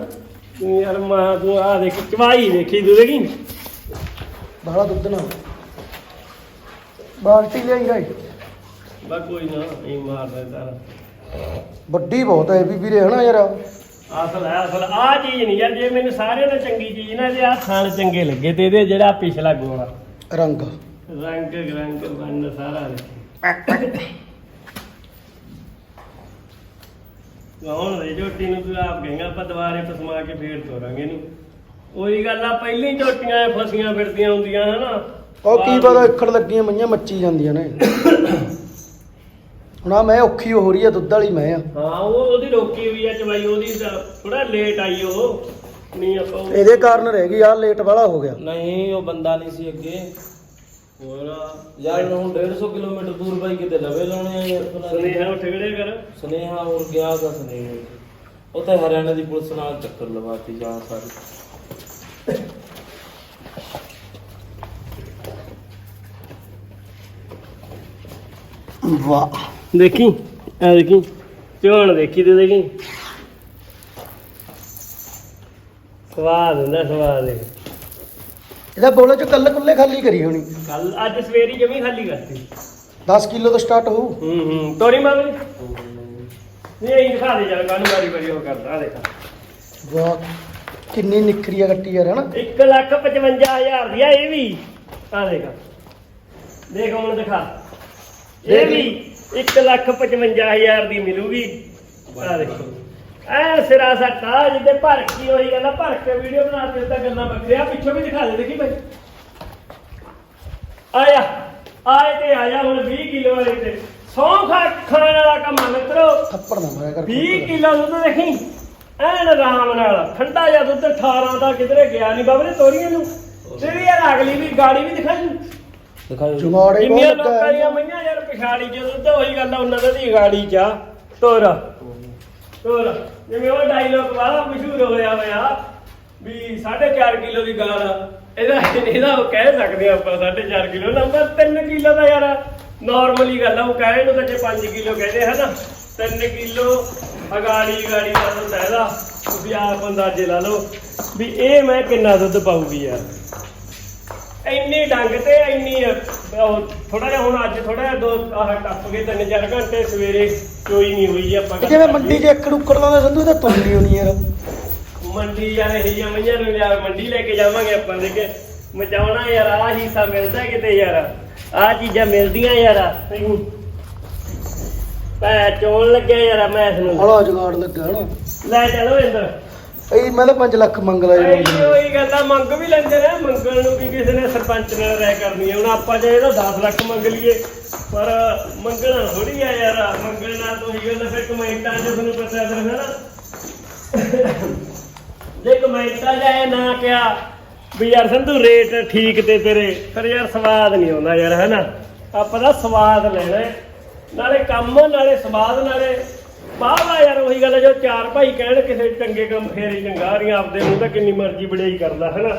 ਤੂੰ ਯਾਰ ਮਾਂ ਤੂੰ ਆ ਦੇਖ ਚਵਾਈ ਦੇਖੀ ਤੂੰ ਦੇਖੀ। ਬਾਹਲਾ ਦੁੱਧ ਨਾ। ਬਾਲਟੀ ਰਾਈ। ਬਾ ਕੋਈ ਨਾ ਨਹੀਂ ਮਾਰਦਾ ਤਾਰਾ ਵੱਡੀ ਬਹੁਤ ਹੈ ਇਹ ਵੀ ਵੀਰੇ ਹਨਾ ਯਾਰ? ਅਸਲ ਹੈ ਅਸਲ ਆ ਚੀਜ਼ ਨਹੀਂ ਯਾਰ ਜੇ ਮੈਨੂੰ ਸਾਰਿਆਂ ਤੋਂ ਚੰਗੀ ਚੀਜ਼ ਨਾ ਇਹਦੇ ਆ ਥਾਣ ਚੰਗੇ ਲੱਗੇ ਤੇ ਇਹਦੇ ਜਿਹੜਾ ਪਿਛਲਾ ਗੋਲਾ। ਰੰਗ। ਰੰਗ ਰੰਗ ਬੰਨ ਸਾਰਾ। ਦੇਖੀ ਹੁਣ ਦੇ ਝੋਟੀ ਨੂੰ ਤੂੰ ਆਪ ਕਹੇਗਾ ਆਪਾਂ ਦੁਬਾਰੇ ਪਸਮਾ ਕੇ ਫੇਰ ਤੋਰਾਂਗੇ ਇਹਨੂੰ। ਉਹੀ ਗੱਲ ਆ ਪਹਿਲੀ ਝੋਟੀਆਂ ਫਸੀਆਂ ਫਿਰਦੀਆਂ ਹੁੰਦੀਆਂ ਹਨਾ? ਉਹ ਕੀ ਪਤਾ ਇੱਕੜ ਲੱਗੀਆਂ ਮਈਆਂ ਮੱਚੀ ਜਾਂਦੀਆਂ ਨੇ। ਹੁਣ ਆ ਮੈਂ ਔਖੀ ਹੋ ਰਹੀ ਆ ਦੁੱਧ ਵਾਲੀ ਮੈਂ ਆ। ਹਾਂ ਉਹ ਉਹਦੀ ਰੋਕੀ ਹੋਈ ਆ ਚਵਾਈ ਉਹਦੀ ਥੋੜਾ ਲੇਟ ਆਈ ਉਹ। ਨਹੀਂ ਆਪਾਂ ਇਹਦੇ ਕਾਰਨ ਰਹਿ ਗਈ ਆ ਲੇਟ ਵਾਲਾ ਹੋ ਗਿਆ। ਨਹੀਂ ਉਹ ਬੰਦਾ ਨਹੀਂ ਸੀ ਅੱਗੇ। ਹੋਰ ਯਾਰ ਹੁਣ 150 ਕਿਲੋਮੀਟਰ ਦੂਰ ਬਾਈ ਕਿਤੇ ਲਵੇ ਲਾਉਣੇ ਆ ਯਾਰ। ਸੁਨੇਹਾ ਉੱਠ ਖੜੇ ਕਰ ਸੁਨੇਹਾ ਹੋਰ ਗਿਆ ਦਾ ਸੁਨੇਹਾ ਉਹ ਤਾਂ ਹਰਿਆਣਾ ਦੀ ਪੁਲਿਸ ਨਾਲ ਚੱਕਰ ਲਵਾਤੀ ਜਾਂ ਸਾਰੀ। ਵਾਹ। ਦੇਖੀ ਐ ਦੇਖੀ ਝੋਣ ਦੇਖੀ ਤੇ ਦੇਖੀ। ਸਵਾਦ ਹੁੰਦਾ ਸਵਾਦ ਦੇ ਇਹਦਾ ਬੋਲੇ ਚ ਕੱਲ ਕੁੱਲੇ ਖਾਲੀ ਕਰੀ ਹੋਣੀ। ਕੱਲ ਅੱਜ ਸਵੇਰੀ ਜਮੀ ਖਾਲੀ ਕਰਤੀ। 10 ਕਿਲੋ ਤੋਂ ਸਟਾਰਟ ਹੋਊ। ਹੂੰ ਹੂੰ ਤੋਰੀ ਮਾਮੀ ਨਹੀਂ ਇਹ ਦਿਖਾ ਦੇ ਜਰਾ ਕਾਨੂੰ ਵਾਰੀ ਵਾਰੀ ਉਹ ਕਰਦਾ ਆ ਦੇਖ। ਵਾਹ ਕਿੰਨੀ ਨਿਖਰੀ ਆ ਕੱਟੀ ਯਾਰ ਹਨਾ? 1 ਲੱਖ 55000 ਦੀ ਆ ਇਹ ਵੀ। ਆ ਦੇਖ। ਦੇਖ ਹੁਣ ਦਿਖਾ। ਇਹ ਵੀ 1 ਲੱਖ 55000 ਦੀ ਮਿਲੂਗੀ। ਆ ਦੇਖੋ। ਐ ਸਿਰਾ ਸੱਟਾ ਜਿੱਦੇ ਭਰ ਕੀ ਹੋਈ ਗੱਲ ਭਰ ਕੇ ਵੀਡੀਓ ਬਣਾ ਕੇ ਤਾਂ ਗੱਲਾਂ ਬੱਕਰਿਆ ਪਿੱਛੋਂ ਵੀ ਦਿਖਾ ਦੇ ਦੇਖੀ ਭਾਈ ਆਇਆ ਆਏ ਤੇ ਆਇਆ ਹੁਣ 20 ਕਿਲੋ ਵਾਲੇ ਤੇ। ਸੌ ਖਾ ਖਾਣ ਵਾਲਾ ਕੰਮ ਮਿੱਤਰੋ। ਥੱਪੜ ਨਾ ਮਾਰਿਆ ਕਰ 20 ਕਿਲੋ ਦੁੱਧ ਦੇਖੀ। ਐਨ ਆਰਾਮ ਨਾਲ। ਠੰਡਾ ਜਿਹਾ ਦੁੱਧ 18 ਦਾ ਕਿਧਰੇ ਗਿਆ ਨਹੀਂ ਬਾਬਰੇ ਤੋਰੀਆਂ ਨੂੰ। ਤੇਰੀ ਯਾਰ ਅਗਲੀ ਵੀ ਗਾੜੀ ਵੀ ਦਿਖਾਈ। ਜੁਗਾੜੇ ਕਿੰਨੀਆਂ ਬਹੁਤ ਲੋਕਾਂ ਦੀਆਂ। ਮਈਆਂ ਯਾਰ ਪਿਛਾੜੀ ਚ ਦੁੱਧ ਉਹੀ ਗੱਲ ਆ ਉਹਨਾਂ ਦਾ ਦੀ ਗਾੜੀ ਚ ਆ। ਤੋਰ। ਤੋਰ ਜਿਵੇਂ ਉਹ ਡਾਇਲੋਗ ਵਾਲਾ ਮਸ਼ਹੂਰ ਹੋਇਆ ਹੋਇਆ ਵੀ 4.5 ਕਿਲੋ ਦੀ ਗਾਲ ਇਹਦਾ ਇਹਦਾ ਉਹ ਕਹਿ ਸਕਦੇ ਆ ਆਪਾਂ 4.5 ਕਿਲੋ ਨੰਬਰ 3 ਕਿਲੋ ਦਾ ਯਾਰ ਨਾਰਮਲੀ ਗੱਲ ਆ, ਉਹ ਕਹੇ ਨੂੰ ਤਾਂ ਜੇ 5 ਕਿਲੋ ਕਹਿੰਦੇ ਹਨਾ। 3 ਕਿਲੋ ਅਗਾੜੀ ਗਾੜੀ ਦਾ ਦੁੱਧ ਇਹਦਾ। ਤੁਸੀਂ ਆਪ ਅੰਦਾਜ਼ੇ ਲਾ ਲਓ, ਵੀ ਇਹ ਮੈਂ ਕਿੰਨਾ ਦੁੱਧ ਪਾਊਗੀ ਯਾਰ। ਇੰਨੀ ਡੰਗ ਤੇ ਇੰਨੀ ਥੋੜਾ ਜਿਹਾ ਹੁਣ ਅੱਜ ਥੋੜਾ ਜਿਹਾ ਦੋ ਆਹ ਟੱਪ ਗਏ ਤਿੰਨ ਚਾਰ ਘੰਟੇ ਸਵੇਰੇ ਚੋਈ ਨਹੀਂ ਹੋਈ ਆਪਾਂ ਇਹ ਜਿਵੇਂ ਮੰਡੀ 'ਚ ਏਕੜ ਉੱਕੜ ਲਾਉਂਦੇ ਸੰਧੂ ਤਾਂ ਤੁੰਨੀ ਹੋਣੀ ਯਾਰ। ਮੰਡੀ ਯਾਰ ਇਹ ਜਾਂ ਮਈਆਂ ਨੂੰ ਲਿਆ ਮੰਡੀ ਲੈ ਕੇ ਜਾਵਾਂਗੇ ਆਪਾਂ ਦੇ ਕੇ ਮਚਾਉਣਾ ਯਾਰ ਆਹ ਹਿੱਸਾ ਮਿਲਦਾ ਕਿਤੇ ਯਾਰ। ਆਹ ਚੀਜ਼ਾਂ ਮਿਲਦੀਆਂ ਯਾਰ ਪੈ ਚੋਣ ਲੱਗਿਆ ਯਾਰ ਮੈਂ ਇਸ ਨੂੰ। ਹਲਾ ਜੁਗਾੜ ਲੱਗਾ ਹਨਾ। ਲੈ ਚਲੋ ਇੰਦਰ ਇਹ ਮੈਂ ਤਾਂ 5 ਲੱਖ ਮੰਗ ਲਿਆ ਇਹ ਜੀ ਉਹੀ ਗੱਲ ਆ ਮੰਗ ਵੀ ਲੈਂਦੇ ਨੇ ਮੰਗਣ ਨੂੰ ਵੀ ਕਿਸੇ ਨੇ ਸਰਪੰਚ ਨਾਲ ਰਾਏ ਕਰਨੀ ਹੈ ਹੁਣ ਆਪਾਂ ਜੇ ਇਹਦਾ 10 ਲੱਖ ਮੰਗ ਲਈਏ ਪਰ ਮੰਗਣਾ ਥੋੜੀ ਆ ਯਾਰ ਮੰਗਣ ਨਾਲ ਤੋਂ ਹੀ ਗੱਲ ਫਿਰ ਕਮੈਂਟਾਂ 'ਚ ਤੁਹਾਨੂੰ ਪਤਾ ਫਿਰ ਹੈ ਨਾ। ਜੇ ਕਮੈਂਟਾਂ 'ਚ ਆਏ ਨਾ ਕਿਹਾ ਵੀ ਯਾਰ ਸੰਧੂ ਰੇਟ ਠੀਕ ਤੇ ਤੇਰੇ ਫਿਰ ਯਾਰ ਸਵਾਦ ਨਹੀਂ ਆਉਂਦਾ ਯਾਰ ਹੈ ਨਾ। ਆਪਾਂ ਦਾ ਸਵਾਦ ਲੈਣਾ ਹੈ। ਨਾਲੇ ਕੰਮ ਨਾਲੇ ਸਵਾਦ ਨਾਲੇ ਬਾਹਲਾ ਯਾਰ, ਉਹੀ ਗੱਲ ਹੈ ਜੋ ਚਾਰ ਭਾਈ ਕਹਿਣ ਕਿਸੇ ਚੰਗੇ ਕੰਮ ਫੇਰ ਹੀ ਆਪਦੇ ਨੂੰ ਤਾਂ ਕਿੰਨੀ ਮਰਜ਼ੀ ਬੜਾਈ ਕਰਦਾ ਹੈ ਨਾ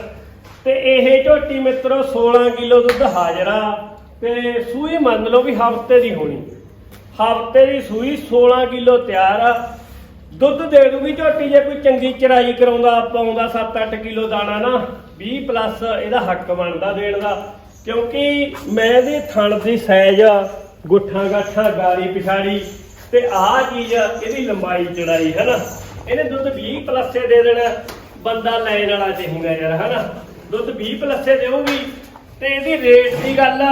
ਤੇ ਇਹ ਝੋਟੀ ਮਿੱਤਰੋ 16 ਕਿਲੋ ਦੁੱਧ ਹਾਜ਼ਰਾ ਤੇ ਸੂਈ ਮੰਨ ਲਓ ਵੀ ਹਫ਼ਤੇ ਦੀ ਹੋਣੀ। ਹਫ਼ਤੇ ਦੀ ਸੂਈ 16 ਕਿਲੋ ਤਿਆਰ ਆ। ਦੁੱਧ ਦੇ ਦੂਗੀ ਝੋਟੀ, ਜੇ ਕੋਈ ਚੰਗੀ ਚਰਾਈ ਕਰਾਉਂਦਾ, ਪਾਉਂਦਾ 7-8 ਕਿਲੋ ਦਾਣਾ ਨਾ 20 ਪਲੱਸ ਇਹਦਾ ਹੱਕ ਬਣਦਾ ਦੇਣ ਦਾ। ਕਿਉਂਕਿ ਮੈਂ ਦੀ ਥਣ ਦੀ ਸਾਈਜ਼ ਗੁੱਠਾਂ, ਗਾਠਾਂ ਗਾੜੀ ਪਿਛਾੜੀ ਤੇ ਆਹ ਚੀਜ਼ ਇਹਦੀ ਲੰਬਾਈ ਚੜਾਈ ਹੈ ਨਾ ਇਹਨੇ ਦੁੱਧ 20 ਪਲੱਸੇ ਦੇ ਦੇਣਾ, ਬੰਦਾ ਲੈਣ ਵਾਲਾ ਚਾਹੀਦਾ ਯਾਰ ਹੈ ਨਾ ਦੁੱਧ 20 ਪਲੱਸੇ ਦੇਊਗੀ ਤੇ ਇਹਦੀ ਰੇਟ ਦੀ ਗੱਲ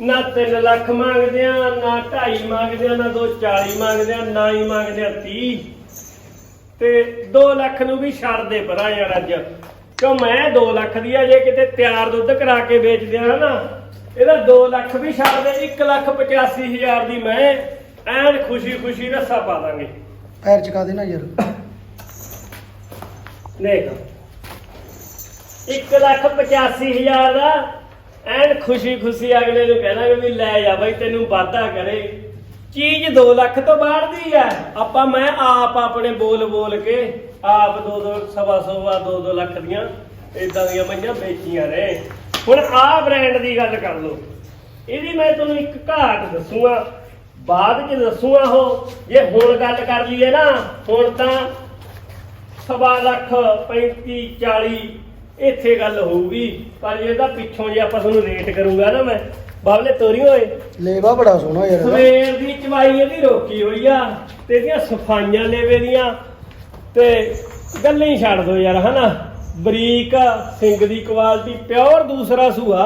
ਨਾ 3 ਲੱਖ ਮੰਗਦੇ ਆ, ਨਾ 2.5 ਮੰਗਦੇ ਆ, ਨਾ 240 ਮੰਗਦੇ ਆ, ਨਾ ਹੀ ਮੰਗਦੇ ਆ 30 ਤੇ 2 ਲੱਖ ਨੂੰ ਵੀ ਛੱਡ ਦੇ ਪਰਾਂ ਯਾਰ ਅੱਜ। ਕਿਉਂ ਮੈਂ 2 ਲੱਖ ਦੀ ਆ, ਜੇ ਕਿਤੇ ਤਿਆਰ ਦੁੱਧ ਕਰਾ ਕੇ ਵੇਚਦੇ ਆ ਨਾ ਇਹਦਾ 2 ਲੱਖ ਵੀ ਛੱਡ ਦੇ 1 ਲੱਖ 85 ਹਜ਼ਾਰ ਦੀ ਮੈਂ ਐਨ ਖੁਸ਼ੀ ਖੁਸ਼ੀ ਰੱਸਾ ਪਾ ਦਾਂਗੇ। ਪੈਰ ਚਕਾ ਦੇਣਾ ਯਾਰ। ਦੇਖ। 1 ਲੱਖ 85 ਹਜ਼ਾਰ ਦਾ ਐਨ ਖੁਸ਼ੀ ਖੁਸ਼ੀ ਅਗਲੇ ਨੂੰ ਕਹਿਣਾ ਵੀ ਲੈ ਜਾ ਬਾਈ ਤੈਨੂੰ ਵਾਅਦਾ ਕਰੇ। ਚੀਜ਼ 2 ਲੱਖ ਤੋਂ ਬਾਹਰ ਦੀ ਆ ਆਪਾਂ ਮੈਂ ਆਪ ਆਪਣੇ ਬੋਲ ਬੋਲ ਕੇ ਆਪ 2 2 ਸਵਾ ਸਵਾ 2 2 ਲੱਖ ਦੀਆਂ ਇਦਾਂ ਦੀਆਂ ਮਈਆਂ ਵੇਚੀਆਂ ਨੇ। ਹੁਣ ਆਹ ਬ੍ਰਾਂਡ ਦੀ ਗੱਲ ਕਰ ਲਓ। ਇਹਦੀ ਮੈਂ ਤੁਹਾਨੂੰ ਇੱਕ ਘਾਟ ਦੱਸੂਗਾ ਬਾਅਦ ਚ ਦੱਸੂਗਾ ਉਹ ਜੇ ਹੁਣ ਗੱਲ ਕਰ ਲਈਏ ਨਾ ਹੁਣ ਤਾਂ ਸਵਾ ਲੱਖ 35 40 ਇੱਥੇ ਗੱਲ ਹੋਊਗੀ। ਪਰ ਇਹਦਾ ਪਿੱਛੋਂ ਜੇ ਆਪਾਂ ਤੁਹਾਨੂੰ ਰੇਟ ਕਰੂੰਗਾ ਨਾ ਮੈਂ ਬਾਬਲੇ ਤੋਰੀ ਹੋਏ ਲੇਵਾ ਬੜਾ ਸੋਹਣਾ ਯਾਰ ਇਹਦਾ। ਸਵੇਰ ਦੀ ਚਵਾਈ ਇਹਦੀ ਰੋਕੀ ਹੋਈ ਆ ਤੇ ਇਹਦੀਆਂ ਸਫਾਈਆਂ ਲੇਵੇ ਦੀਆਂ। ਤੇ ਗੱਲਾਂ ਹੀ ਛੱਡ ਦੋ ਯਾਰ ਹਨਾ? ਬਰੀਕ ਸਿੰਘ ਦੀ ਕੁਆਲਿਟੀ ਪਿਓਰ ਦੂਸਰਾ ਸੂਆ।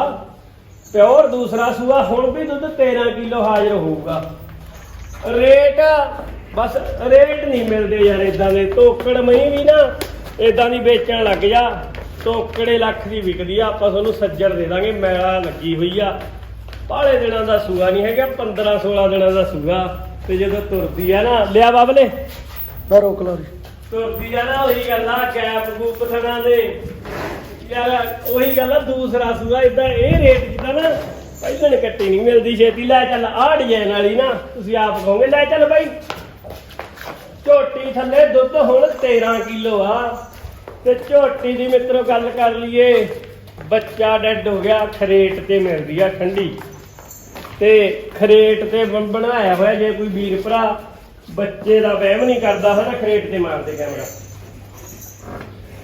ਪਿਓਰ ਦੂਸਰਾ ਸੂਆ ਹੁਣ ਵੀ ਦੁੱਧ 13 ਕਿਲੋ ਹਾਜ਼ਰ ਹੋਊਗਾ। ਰੇਟ ਬਸ ਰੇਟ ਨਹੀਂ ਮਿਲਦੇ ਯਾਰ ਇਦਾਂ ਦੇ। ਤੋਕੜ ਮਹੀਂ ਵੀ ਨਾ ਇਦਾਂ ਦੀ ਵੇਚਣ ਲੱਗ ਜਾ। ਤੋਕੜੇ ਲੱਖ ਦੀ ਵਿਕਦੀ ਆ ਆਪਾਂ ਤੁਹਾਨੂੰ ਸੱਜਰ ਦੇ ਦਾਂਗੇ ਮੈਲਾ ਲੱਗੀ ਹੋਈ ਆ। ਪਾਲੇ ਦਿਨਾਂ ਦਾ ਸੂਆ ਨਹੀਂ ਹੈਗਾ 15 16 ਦਿਨਾਂ ਦਾ ਸੂਆ। ਤੇ ਜਦੋਂ ਤੁਰਦੀ ਆ ਨਾ ਲਿਆ ਬਾਬਲੇ ਮੈਂ ਰੋਕ ਲਾ ਤੁਰਦੀ ਆ ਨਾ ਉਹੀ ਗੱਲ ਆ ਗੈਪ ਗੂਪ ਥਣਾ ਦੇ। ਯਾਰ ਉਹੀ ਗੱਲ ਆ ਦੂਸਰਾ ਸੂਆ ਇਦਾਂ ਇਹ ਰੇਟ ਜਿੱਦਾਂ ਨਾ ਪਹਿਲਾਂ ਕੱਟੀ ਨਹੀਂ ਮਿਲਦੀ, ਛੇਤੀ ਲੈ ਚੱਲ, ਆਹ ਡਿਜ਼ਾਈਨ ਵਾਲੀ ਨਾ, ਤੁਸੀਂ ਆਪ ਕਹੋਗੇ, ਲੈ ਚੱਲ ਬਾਈ। ਝੋਟੀ ਥੱਲੇ ਦੁੱਧ ਹੁਣ 13 ਕਿਲੋ ਆ। ਤੇ ਝੋਟੀ ਦੀ ਮਿੱਤਰੋ, ਗੱਲ ਕਰ ਲਈਏ, ਬੱਚਾ ਡੈਡ ਹੋ ਗਿਆ, ਖਰੇਟ ਤੇ ਮਿਲਦੀ ਆ ਠੰਡੀ। ਤੇ ਖਰੇਟ ਤੇ ਬਣ- ਬਣਾਇਆ ਹੋਇਆ ਜੇ ਕੋਈ ਵੀਰ ਭਰਾ, ਬੱਚੇ ਦਾ ਵਹਿਮ ਨਹੀਂ ਕਰਦਾ ਹੈ ਖਰੇਟ ਤੇ ਮਾਰਦੇ ਕੈਮਰਾ।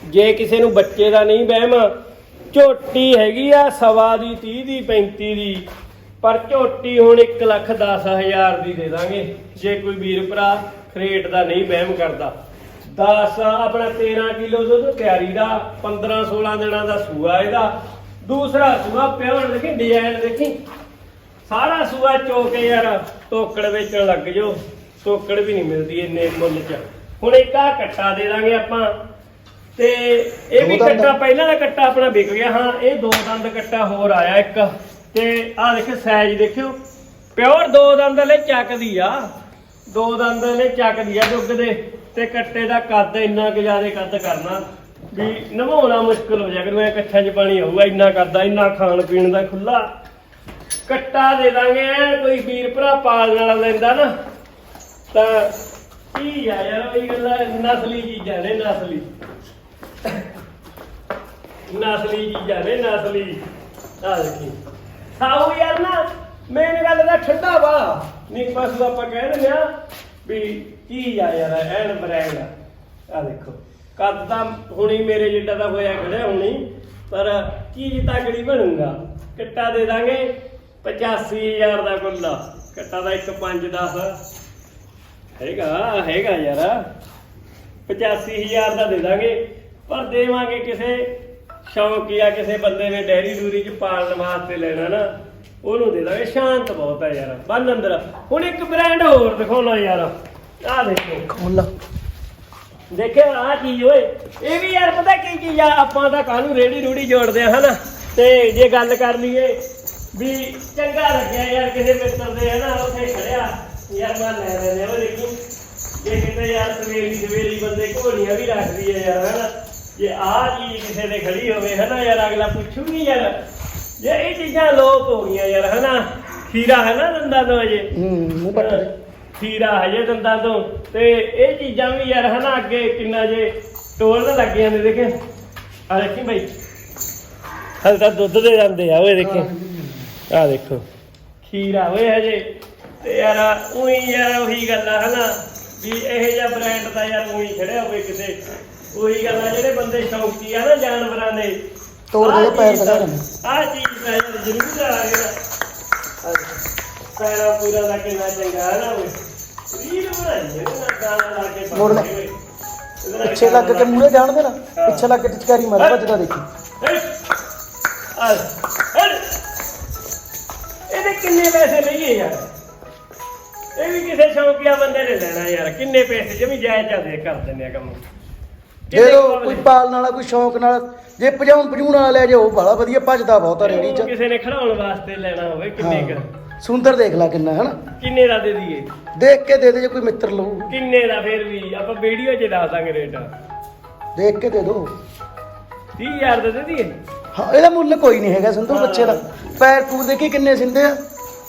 ਜੇ ਕਿਸੇ ਨੂੰ ਬੱਚੇ ਦਾ ਨਹੀਂ ਵਹਿਮ ਝੋਟੀ ਹੈਗੀ ਆ ਸਵਾ ਦੀ 30 ਦੀ 35 ਦੀ। ਪਰ ਝੋਟੀ ਹੁਣ 1 ਲੱਖ 10 ਹਜ਼ਾਰ ਦੀ ਦੇ ਦਾਂਗੇ। ਜੇ ਕੋਈ ਵੀਰ ਭਰਾ ਖਰੇਟ ਦਾ ਨਹੀਂ ਵਹਿਮ ਕਰਦਾ। 10 ਆਪਣਾ 13 ਕਿਲੋ ਦੁੱਧ ਤਿਆਰੀ ਦਾ 15 16 ਦਿਨਾਂ ਦਾ ਸੂਆ ਇਹਦਾ। ਦੂਸਰਾ ਸੂਆ ਪਿਓਰ ਦੇਖੀ, ਡਿਜ਼ਾਈਨ ਦੇਖੀ। ਸਾਰਾ ਸੂਆ ਚੋਕੇ ਯਾਰ ਟੋਕੜ ਵੇਚਣ ਲੱਗ ਜਾਓ। ਟੋਕੜ ਵੀ ਨਹੀਂ ਮਿਲਦੀ ਇੰਨੇ ਮੁੱਲ 'ਚ। ਹੁਣ ਇੱਕ ਆ ਕੱਟਾ ਦੇ ਦਾਂਗੇ ਆਪਾਂ। ਤੇ ਇਹ ਵੀ? ਕੱਟਾ ਪਹਿਲਾਂ ਦਾ ਕੱਟਾ ਆਪਣਾ ਵਿਕ ਗਿਆ ਹਾਂ ਇਹ ਦੋ ਦੰਦ ਕੱਟਾ ਹੋਰ ਆਇਆ ਇੱਕ। ਤੇ ਆਹ ਦੇਖੋ ਸਾਈਜ਼ ਦੇਖਿਓ। ਪਿਓਰ ਦੋ ਦੰਦ ਲੈ ਚੱਕਦੀ ਆ। ਦੋ ਦੰਦ ਲੈ ਚੱਕਦੀ ਆ ਦੁੱਗ ਦੇ। ਤੇ ਕੱਟੇ ਦਾ ਕੱਦ ਇੰਨਾ ਕਿ ਜ਼ਿਆਦਾ ਕੱਦ ਕਰਨਾ ਵੀ ਨਵਾਉਣਾ ਮੁਸ਼ਕਲ ਹੋ ਜਾ ਕਰੂ ਐ ਕੱਛਾਂ 'ਚ ਪਾਣੀ ਆਊਗਾ ਇੰਨਾ ਕਰਦਾ ਇੰਨਾ ਖਾਣ ਪੀਣ ਦਾ ਖੁੱਲਾ ਕੱਟਾ ਦੇ ਦਾਂਗੇ ਐਨ ਕੋਈ ਵੀਰ ਭਰਾ ਪਾਲਣ ਵਾਲਾ ਲੈਂਦਾ ਨਾ ਤਾਂ ਕੀ ਆ ਯਾਰ ਇਹ ਗੱਲਾਂ ਨਸਲੀ ਚੀਜ਼ਾਂ ਨੇ ਨਸਲੀ। ਨਸਲੀ ਚੀਜ਼ਾਂ ਨੇ ਨਸਲੀ। ਆ ਦੇਖੀ। ਸਾਊ ਯਾਰ ਨਾ ਮੈਨੂੰ ਗੱਲ ਦਾ ਠੰਡਾ ਵਾ। ਨਹੀਂ, ਬਸ ਆਪਾਂ ਕਹਿ ਦਿੰਦੇ ਆ ਵੀ ਕੀ ਆ ਯਾਰ, ਐਨ ਬ੍ਰੈਂਡ ਆ। ਦੇਖੋ, ਕੱਦ ਤਾਂ ਹੁਣੀ ਮੇਰੇ ਜਿੱਡਾ ਦਾ ਹੋਇਆ, ਖੜਿਆ ਹੁਣੀ, ਪਰ ਚੀਜ਼ ਤਗੜੀ ਬਣੂਗਾ? ਕੱਟਾ ਦੇ ਦਾਂਗੇ 85000 ਦਾ ਕੁੱਲਾ। ਕੱਟਾ ਦਾ 1 5 10 ਹੈਗਾ ਹੈਗਾ ਯਾਰ। 85000 ਦਾ ਦੇ ਦਾਂਗੇ, ਪਰ ਦੇਵਾਂਗੇ ਕਿਸੇ ਸ਼ੌਕੀਆ ਕਿਸੇ ਬੰਦੇ ਨੇ ਡੈਰੀ ਡੂਰੀ ਚ ਪਾਲਣ ਵਾਸਤੇ ਲੈਣਾ ਨਾ ਉਹਨੂੰ ਦੇ ਦਾਂਗੇ ਸ਼ਾਂਤ ਬਹੁਤ ਹੈ ਯਾਰ ਬੰਦ ਅੰਦਰ। ਹੁਣ ਇੱਕ ਬ੍ਰਾਂਡ ਹੋਰ ਦਿਖਾਉਣਾ ਯਾਰ ਆਹ ਦੇਖੋ। ਖੋਲ ਲਾ। ਦੇਖਿਓ ਆ ਚੀਜ਼ ਓਏ ਇਹ ਵੀ ਯਾਰ ਪਤਾ ਕੀ ਚੀਜ਼ ਆ ਆਪਾਂ ਤਾਂ ਕਾਹਨੂੰ ਰੇੜੀ ਰੂੜੀ ਜੋੜਦੇ ਆ ਹਨਾ? ਤੇ ਜੇ ਗੱਲ ਕਰ ਲਈਏ ਵੀ ਚੰਗਾ ਲੱਗਿਆ ਯਾਰ ਕਿਸੇ ਮਿੱਤਰ ਦੇ ਹਨਾ? ਉੱਥੇ ਖੜਿਆ ਯਾਰ ਮੈਂ ਲੈ ਲੈਨੇ ਉਹ ਦੇਖੀ। ਜੇ ਕਿਤੇ ਯਾਰ ਸਵੇਰੀ ਸਵੇਰੀ ਬੰਦੇ ਘੋੜੀਆਂ ਵੀ ਰੱਖਦੀ ਹੈ ਯਾਰ ਹਨਾ? ਜੇ ਆ ਚੀਜ਼ ਕਿਸੇ ਦੇ ਖੜੀ ਹੋਵੇ ਹਨਾ ਯਾਰ ਅਗਲਾ ਪੁੱਛੂਗੀ ਯਾਰ। ਜੇ ਇਹ ਚੀਜ਼ਾਂ ਲੋਪ ਹੋ ਗਈਆਂ ਯਾਰ ਹਨਾ? ਖੀਰਾ ਹੈ ਨਾ ਦੰਦਾਂ ਤੋਂ ਅਜੇ ਹੂੰ ਮੂੰਹ ਪੱਟ ਖੀਰਾ ਹਜੇ ਦੰਦਾਂ ਤੋਂ। ਤੇ ਇਹ ਚੀਜ਼ਾਂ ਵੀ ਯਾਰ ਹਨਾ ਅੱਗੇ ਕਿੰਨਾ ਜੇ ਟੋਲ ਤਾਂ ਲੱਗ ਜਾਂਦੇ ਦੇਖੇ? ਆ ਦੇਖੀ ਬਾਈ। ਹਲ ਤਾਂ ਦੁੱਧ ਦੇ ਜਾਂਦੇ ਆ ਓਏ ਦੇਖੇ। ਆ ਦੇਖੋ। ਖੀਰਾ ਓਏ ਹਜੇ। ਤੇ ਯਾਰ ਉਹੀ ਯਾਰ ਉਹੀ ਗੱਲ ਆ ਹਨਾ? ਵੀ ਇਹ ਜਿਹਾ ਬ੍ਰਾਂਡ ਦਾ ਯਾਰ ਉਹੀ ਖੜਿਆ ਹੋਵੇ ਕਿਤੇ। ਉਹੀ ਗੱਲ ਆ ਜਿਹੜੇ ਬੰਦੇ ਸ਼ੌਂਕੀ ਆ ਨਾ ਜਾਨਵਰਾਂ ਦੇ। ਤੋੜ ਦੇ ਪੈਰ ਦਿਖਾ। ਆਹ ਚੀਜ਼ ਯਾਰ ਜ਼ਰੂਰ ਆ ਗਿਆ ਪੈਰਾ ਪੂਰਾ ਦਾ ਕਿੰਨਾ ਚੰਗਾ ਹੈ ਨਾ ਓਏ ਰੀਲ ਬਣਾਈ ਨਾ ਗਾਣਾ ਲਾ ਕੇ ਮੋੜ ਲੈ। ਪਿੱਛੇ ਲੱਗ ਕੇ ਮੂਹਰੇ ਜਾਣ ਦੇ ਨਾ। ਪਿੱਛੇ ਲੱਗ ਕੇ ਟਿਚਕਾਰੀ ਮਾਰ ਭੱਜਦਾ ਦੇਖੀ। ਆ ਇਹਦੇ ਕਿੰਨੇ ਪੈਸੇ ਲਈਏ ਯਾਰ। ਇਹ ਵੀ ਕਿਸੇ ਸ਼ੌਕੀਆ ਬੰਦੇ ਨੇ ਲੈਣਾ ਯਾਰ। ਕਿੰਨੇ ਪੈਸੇ ਜਮੀ ਜਾਇਜ਼ ਦੇ ਕਰ ਦਿੰਦੇ ਆ ਕੰਮ। ਜੇ ਉਹ ਕੋਈ? ਪਾਲਣ ਵਾਲਾ ਕੋਈ ਸ਼ੌਂਕ ਨਾਲ ਜੇ ਭਜਾਉਣ ਭਜੂਣ ਵਾਲਾ ਲੈ ਜੇ ਉਹ ਬੜਾ ਵਧੀਆ ਭੱਜਦਾ ਬਹੁਤ ਆ ਰੇੜੀ 'ਚ। ਕਿਸੇ ਨੇ ਖੜਾਉਣ ਵਾਸਤੇ ਲੈਣਾ ਹੋਵੇ ਕਿੰਨੇ ਕ? ਹਾਂ। ਸੁੰਦਰ ਦੇਖ ਲੈ ਕਿੰਨਾ ਹਨਾ? ਕਿੰਨੇ ਦਾ ਦੇ ਦਈਏ? ਦੇਖ ਕੇ ਦੇ ਦੇ ਜੇ ਕੋਈ ਮਿੱਤਰ ਲਊ। ਕਿੰਨੇ ਦਾ ਫੇਰ ਵੀ? ਆਪਾਂ ਵੀਡੀਓ 'ਚ ਦੱਸ ਦਾਂਗੇ ਰੇਟ। ਦੇਖ ਕੇ ਦੇ ਦੋ। 30000 ਦਾ ਦੇ ਦਈਏ? ਹਾਂ ਇਹਦਾ ਮੁੱਲ ਕੋਈ ਨਹੀਂ ਹੈਗਾ ਸੰਧੂ ਬੱਚੇ ਦਾ। ਪੈਰ ਪੂਰ ਦੇਖੀ ਕਿੰਨੇ ਸਿੰਦੇ ਆ।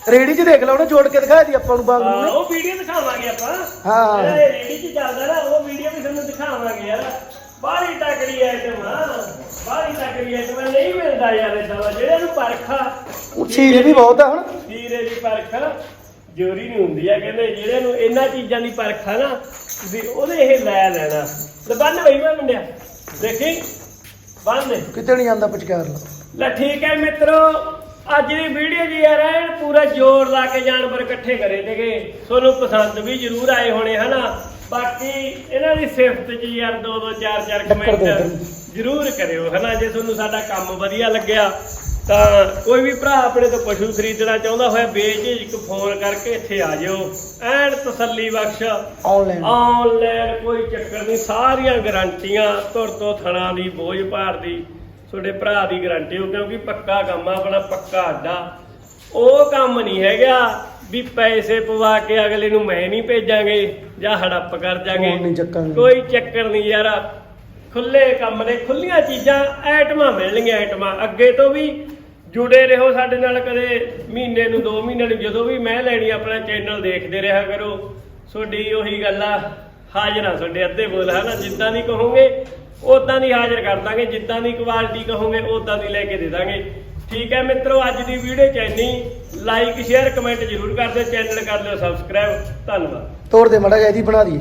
ਰੇੜੀ 'ਚ ਦੇਖ ਲਾ ਉਹਨੇ ਜੋੜ ਕੇ ਦਿਖਾਇਆ ਦੀ ਆਪਾਂ ਨੂੰ ਬਾਗ ਹਾਂ, ਨੂੰ ਉਹ ਵੀਡੀਓ ਦਿਖਾਵਾਂਗੇ ਆਪਾਂ। ਹਾਂ। ਰੇਡੀ 'ਚ ਚੱਲਦਾ ਨਾ ਉਹ ਵੀਡੀਓ ਵੀ ਤੁਹਾਨੂੰ ਦਿਖਾਵਾਂਗੇ ਯਾਰ। ਬਾਹਲੀ ਤਕੜੀ ਆਈਟਮ ਆ। ਬਾਹਲੀ ਤਕੜੀ ਆਈਟਮ ਨਹੀਂ ਮਿਲਦਾ ਯਾਰ ਇਦਾਂ ਜਿਹੜੇ ਨੂੰ ਪਰਖਾ ਚੀਜ਼ ਵੀ ਬਹੁਤ ਆ ਹੁਣ। ਹੀਰੇ ਦੀ ਪਰਖ ਜੋਰੀ ਨਹੀਂ ਹੁੰਦੀ ਆ। ਕਹਿੰਦੇ ਜਿਹੜੇ ਨੂੰ ਇਹਨਾਂ ਚੀਜ਼ਾਂ ਦੀ ਪਰਖ ਆ ਨਾ ਵੀ ਉਹਨੇ ਇਹ ਲੈ ਲੈਣਾ। ਤੇ ਬੰਨ ਬਈ ਮੈਂ ਮੁੰਡਿਆ। ਦੇਖੀ? ਬੰਨ। ਦੇ ਕਿਤੇ ਨਹੀਂ ਜਾਂਦਾ ਪਚਕਾਰ ਲਾ। ਲੈ ਠੀਕ ਹੈ ਮਿੱਤਰੋ ਅੱਜ ਦੀ ਵੀਡੀਓ ਜੀ ਯਾਰ ਐਨ ਪੂਰਾ ਜ਼ੋਰ ਲਾ ਕੇ ਜਾਨਵਰ ਇਕੱਠੇ ਕਰੇ ਤੇਗੇ ਤੁਹਾਨੂੰ ਪਸੰਦ ਵੀ ਜ਼ਰੂਰ ਆਏ ਹੋਣੇ ਹਨਾ? ਬਾਕੀ ਇਹਨਾਂ ਦੀ ਸਿਫਤ ਜੀ ਯਾਰ ਦੋ ਦੋ ਚਾਰ ਚਾਰ ਕਮੈਂਟ। ਜ਼ਰੂਰ ਕਰਿਓ ਹਨਾ? ਜੇ ਤੁਹਾਨੂੰ ਸਾਡਾ ਕੰਮ ਵਧੀਆ ਲੱਗਿਆ ਤਾਂ ਕੋਈ ਵੀ ਭਰਾ ਆਪਣੇ ਤੋਂ ਪਸ਼ੂ ਖਰੀਦਣਾ ਚਾਹੁੰਦਾ ਹੋਇਆ ਬੇਝਿਜਕ ਫੋਨ ਕਰਕੇ ਇੱਥੇ ਆ ਜਾਓ। ਐਨ ਤਸੱਲੀ ਬਖਸ਼। ਆਨਲਾਈਨ ਆਨਲਾਈਨ ਕੋਈ ਚੱਕਰ ਨਹੀਂ ਸਾਰੀਆਂ ਗਾਰੰਟੀਆਂ ਤੁਰ ਤੋਂ ਥਣਾ ਦੀ ਬੋਝ ਭਾਰ ਦੀ ਤੁਹਾਡੇ ਭਰਾ ਦੀ ਗਾਰੰਟੀ ਹੋ ਕਿਉਂਕਿ ਪੱਕਾ ਕੰਮ ਆ ਆਪਣਾ ਪੱਕਾ ਅੱਡਾ। ਉਹ ਕੰਮ ਨਹੀਂ ਹੈਗਾ ਵੀ ਪੈਸੇ ਪਵਾ ਕੇ ਅਗਲੇ ਨੂੰ ਮੈਂ ਨਹੀਂ ਭੇਜਾਂਗੇ ਜਾਂ ਹੜੱਪ ਕਰ ਜਾਾਂਗੇ। ਉਹ ਨਹੀਂ ਚੱਕਾਂਗੇ। ਕੋਈ ਚੱਕਰ ਨਹੀਂ ਯਾਰ। ਖੁੱਲੇ ਕੰਮ ਨੇ ਖੁੱਲੀਆਂ ਚੀਜ਼ਾਂ ਐਟਮਾਂ ਮਿਲਣਗੀਆਂ ਐਟਮਾਂ। ਅੱਗੇ ਤੋਂ ਵੀ ਜੁੜੇ ਰਹੋ ਸਾਡੇ ਨਾਲ ਕਦੇ ਮਹੀਨੇ ਨੂੰ 2 ਮਹੀਨੇ ਨੂੰ। ਜਦੋਂ ਵੀ ਮੈਂ ਲੈਣੀ ਆਪਣਾ ਚੈਨਲ ਦੇਖਦੇ ਰਿਹਾ ਕਰੋ। ਤੁਹਾਡੀ ਉਹੀ ਗੱਲ ਆ ਹਾਜ਼ਰ ਆ ਤੁਹਾਡੇ ਅੱਧੇ ਬੋਲ ਹਨਾ? ਜਿੱਦਾਂ ਦੀ ਕਹੋਗੇ ਉਦਾਂ ਦੀ ਹਾਜ਼ਰ ਕਰ ਦਾਂਗੇ। ਜਿੱਦਾਂ ਦੀ ਕੁਆਲਿਟੀ ਕਹੋਗੇ ਉਦਾਂ ਦੀ ਲੈ ਕੇ ਦੇ ਦਾਂਗੇ। ਠੀਕ ਹੈ ਮਿੱਤਰੋ, ਅੱਜ ਦੀ ਵੀਡੀਓ ਚੈਨੀ ਲਾਈਕ ਸ਼ੇਅਰ ਕਮੈਂਟ ਜ਼ਰੂਰ ਕਰ ਦਿਓ ਚੈਨਲ ਕਰ ਲਿਓ ਸਬਸਕ੍ਰਾਈਬ ਧੰਨਵਾਦ। ਤੋੜ ਦੇ ਮੜਾ ਜੀ ਬਣਾ ਦੀ